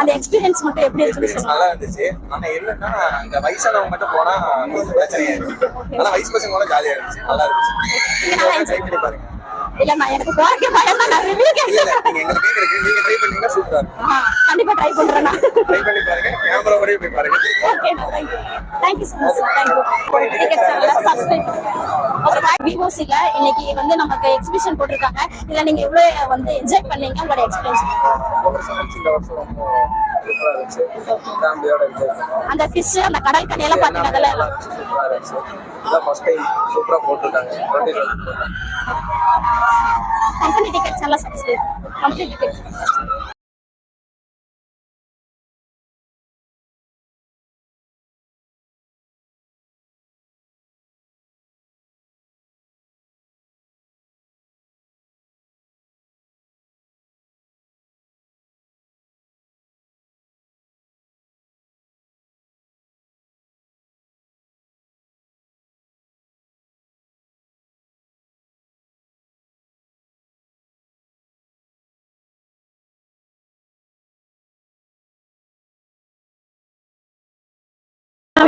அந்த எக்ஸ்பீரியன்ஸ் மட்டும் எப்படி சொல்லுங்க. நல்லா இருந்துச்சு. ஆனா என்னன்னா அங்க வயசானவங்க மட்டும் போனா பிரச்சனையா இருக்கு ஆனா வயசு பசங்க கூட ஜாலியா இருந்துச்சு. நல்லா இருந்துச்சு. பாருங்க. இல்ல நான் எனக்கு போறக்கே பயம் தான் நான் ரிவ்யூ இல்ல இல்ல கேட்கிறேன் நீங்க எங்க கேக்குறீங்க நீங்க ட்ரை பண்ணீங்கன்னா சூப்பரா இருக்கும். ஆ, கண்டிப்பா ட்ரை பண்றேன் நான். ட்ரை பண்ணி பாருங்க கேமரா வரையும் போய் பாருங்க. ஓகே டிக்கெட் சப்ஸ்கிரைப் பாய் விவோசில இன்னைக்கு வந்து நமக்கு எக்ஸிபிஷன் போட்டிருக்காங்க. இதுல நீங்க எவ்வளவு வந்து என்ஜாய் பண்ணீங்க உங்களோட எக்ஸ்பீரியன்ஸ் அந்த ஃபிஷ் அந்த கடல் கடையெல்லாம் பாத்தீங்க அதெல்லாம் சூப்பரா இருந்துச்சு. இதான் ஃபர்ஸ்ட் டைம் சூப்பரா போட்டிருக்காங்க. కంపెనీ టికెట్ చాలా సబ్సిడీ కంపెనీ టికెట్ చాలా సబ్సిడీ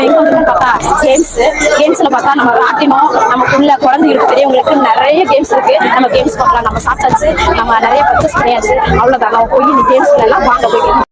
எங்க பார்த்தா கேம்ஸ் கேம்ஸ்ல பார்த்தா நம்ம ராட்டினம் நமக்குள்ள குழந்தைகளுக்கு பெரியவங்களுக்கு நிறைய கேம்ஸ் இருக்கு. நம்ம கேம்ஸ் பார்க்கலாம். நம்ம சாப்பிட்டாச்சு. நம்ம நிறைய பர்ச்சேஸ் பண்ணியாச்சு. அவ்வளவுதான். நம்ம போய் இந்த கேம்ஸ்ல எல்லாம் வாங்க போய்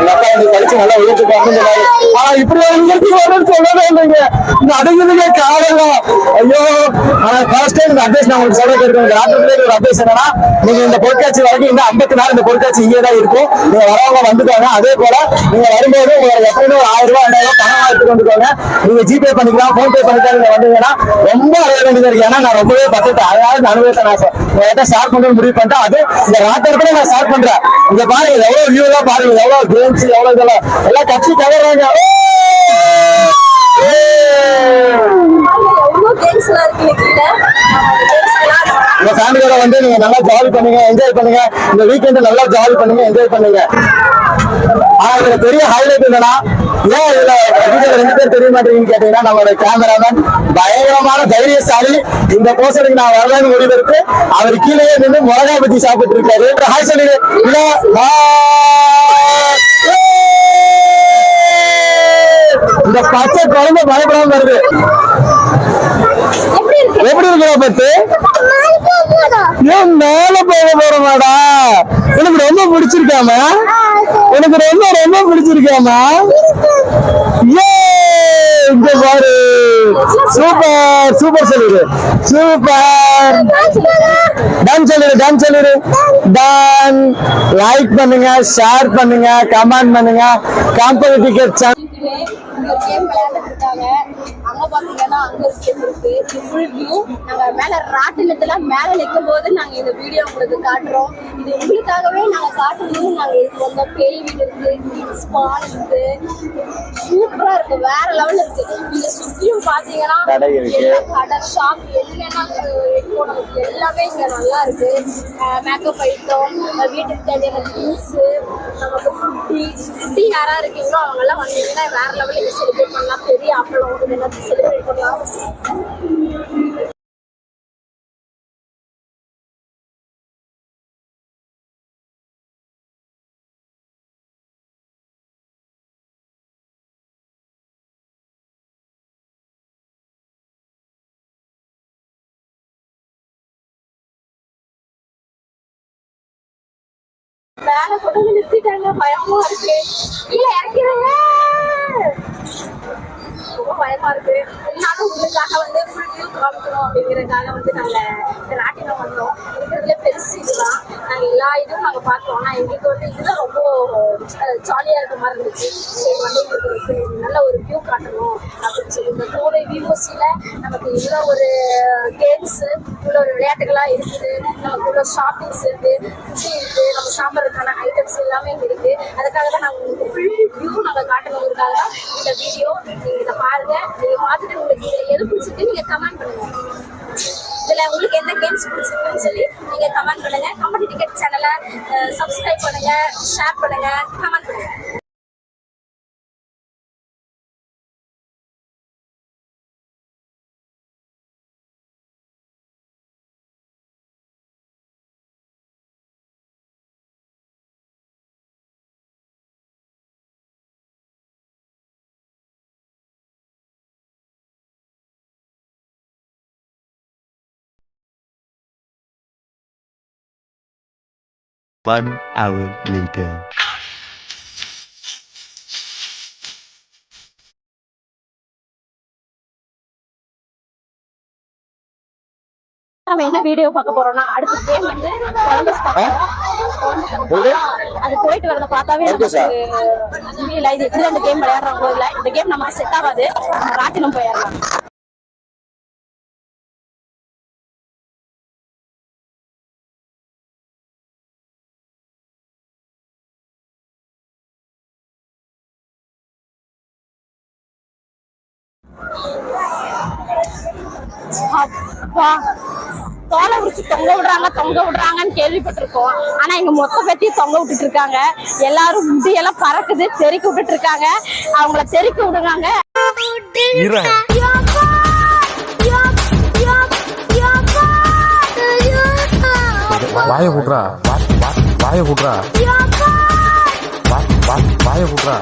எங்க அப்பா எனக்கு படிச்சு நல்லா உயர்த்துக்கு அப்படின்னு சொன்னாரு. ஆனா இப்படி ஒரு உயர்த்துக்கு வரணும்னு சொல்லவே இல்லைங்க. இந்த அடைஞ்சதுக்கே காரணம் ஐயோ. ஆனா ஃபர்ஸ்ட் டைம் இந்த அட்வைஸ் நான் உங்களுக்கு சொல்ல கேட்கிறேன் இந்த ராத்திரிலே ஒரு அட்வைஸ் என்னன்னா நீங்க இந்த பொருட்காட்சி வரைக்கும் இந்த ஐம்பத்தி நாள் இந்த பொருட்காட்சி இங்கே தான் இருக்கும். நீங்க வரவங்க வந்துட்டாங்க அதே போல நீங்க வரும்போது உங்களுக்கு எப்பவுமே ஒரு ஆயிரம் ரூபாய் ரெண்டாயிரம் ரூபாய் பணம் எடுத்துட்டு வந்துக்கோங்க நீங்க ஜிபே பண்ணிக்கலாம் போன் பே பண்ணிக்கலாம். நீங்க வந்தீங்கன்னா ரொம்ப அடைய வேண்டியது இருக்கு. ஏன்னா நான் ரொம்பவே பத்தத்தை அதாவது இந்த அனுபவத்தை நான் சொ- உங்ககிட்ட ஷேர் பண்ண முடிவு பண்ணிட்டேன். அது இந்த ராத்திரத்துல நான் ஷேர் பண்றேன். இங்க பாருங்க எவ்வளவு வியூ எல்லாம் பாருங்க. எவ்வளவு கேம்ஸ் எவ்வளவு இதெல்லாம். எல்லாம் கட்சி தவறாங்க எவ்வளவு கேம்ஸ் உங்க ஃபேமிலியோட வந்து நீங்க நல்லா ஜாலி பண்ணுங்க என்ஜாய் பண்ணுங்க. இந்த வீக்கெண்ட் நல்லா ஜாலி பண்ணுங்க என்ஜாய் பண்ணுங்க. ஆனா இதுல பெரிய ஹைலைட் என்னன்னா ஏன் இதுல வீட்டுல ரெண்டு பேர் தெரிய மாட்டேங்குன்னு கேட்டீங்கன்னா நம்மளோட கேமராமேன் பயங்கரமான தைரியசாலி. இந்த போஸ்டருக்கு நான் வரலான்னு முடிவெடுத்து அவர் கீழே நின்று மிளகா பத்தி சாப்பிட்டு இருக்காரு. ஹாய் சொல்லிடு இந்த பச்சை குழந்தை பயப்படாம வருது. எப்படி இருக்கிற பத்து ஏன் மேல போக போறமாடா? எனக்கு ரொம்ப பிடிச்சிருக்காமா? எனக்கு ரொம்ப ரொம்ப பிடிச்சிருக்காமா? ஏ இங்க பாரு. சூப்பர் சூப்பர் சொல்லிடு. சூப்பர். டன் சொல்லிடு டன் சொல்லிடு. டன் லைக் பண்ணுங்க ஷேர் பண்ணுங்க கமெண்ட் பண்ணுங்க. கம்பெனி டிக்கெட் இங்க கேம் விளையாண்டுட்டு இருக்காங்க. பாத்தீங்கன்னா அங்க இருக்கு ஃபுல் வியூ நாங்க மேல ராட்டினத்துல மேல நிற்கும் போது நாங்க இந்த வீடியோ உங்களுக்கு காட்டுறோம். இது உங்களுக்காகவே நாங்க காட்டணும்னு நாங்க இதுக்கு வந்த பேய் வீடு இருக்கு இருக்கு. சூப்பரா இருக்கு வேற லெவல் இருக்கு. நீங்க சுத்தியும் பாத்தீங்கன்னா கடை ஷாப் என்னென்ன நமக்கு எல்லாமே இங்க நல்லா இருக்கு. மேக்கப் ஐட்டம் வீட்டுக்கு தேவையான திங்ஸ் நமக்கு ஃபுட்டி ஃபுட்டி யாரா இருக்கீங்களோ அவங்க எல்லாம் வந்தீங்கன்னா வேற லெவலில் செலிப்ரேட் பண்ணலாம். பெரிய அப்பளம் மேல கொண்டு நிறுத்திட்டாங்க பயமா இருக்கு. காமிக்கணும் அப்படிங்கிறதுக்காக வந்து நாங்க இந்த ராட்டினம் வந்தோம். இருக்கிறதுல பெரிய எல்லா இதுவும் நாங்கள் பார்த்தோம். ஆனால் எங்களுக்கு வந்து இதுதான் ரொம்ப ஜாலியாக இருக்க மாதிரி இருந்துச்சு. சரி வந்து எங்களுக்கு நல்ல ஒரு வியூ காட்டணும் அப்படின்னு சொல்லி இந்த கோவை விஓசியில் நமக்கு இவ்வளோ ஒரு கேம்ஸு இவ்வளோ ஒரு விளையாட்டுகளாக இருக்குது. நமக்கு இவ்வளோ ஷாப்பிங்ஸ் இருக்குது ஃபுட்டு இருக்குது நம்ம சாப்பிட்றதுக்கான ஐட்டம்ஸ் எல்லாமே இருக்குது அதுக்காக தான் நாங்கள் உங்களுக்கு ஃபுல் வியூ நாங்கள் காட்டணுங்கிறதுக்காக தான் இந்த வீடியோ நீங்கள் இதை பாருங்கள் நீங்கள் பார்த்துட்டு உங்களுக்கு இதில் எது பிடிச்சிருக்கு நீங்கள் கமெண்ட் பண்ணுங்கள் இதில் உங்களுக்கு எந்த கேம்ஸ் பிடிச்சிருக்குன்னு சொல்லி நீங்கள் கமெண்ட் பண்ணுங்கள் கமெண்ட் டிக்கெட் சேனலை சப்ஸ்கிரைப் பண்ணுங்கள் ஷேர் பண்ணுங்கள் கமெண்ட் பண்ணுங்கள் One hour later. நம்ம என்ன வீடியோ பார்க்க போறோம்னா அடுத்த கேம் வந்து அது போயிட்டு வரத பார்த்தாவே. நமக்கு இது அந்த கேம் விளையாடுறாங்களோ இல்ல இந்த கேம் நமக்கு செட் ஆகாது. நம்ம ராட்டினம் போயிடலாம் அப்பா. தோலை உரிச்சு தொங்க விடுறாங்க தொங்க விடுறாங்கன்னு கேள்விப்பட்டிருக்கோம். ஆனா இங்க மொத்த பேத்தையும் தொங்க விட்டுட்டு இருக்காங்க எல்லாரும் முடியெல்லாம் பறக்குது தெறிக்க விட்டுட்டு இருக்காங்க அவங்கள தெறிக்க விடுறாங்க. வாய விட்றா வாய விட்றா வாய விட்றா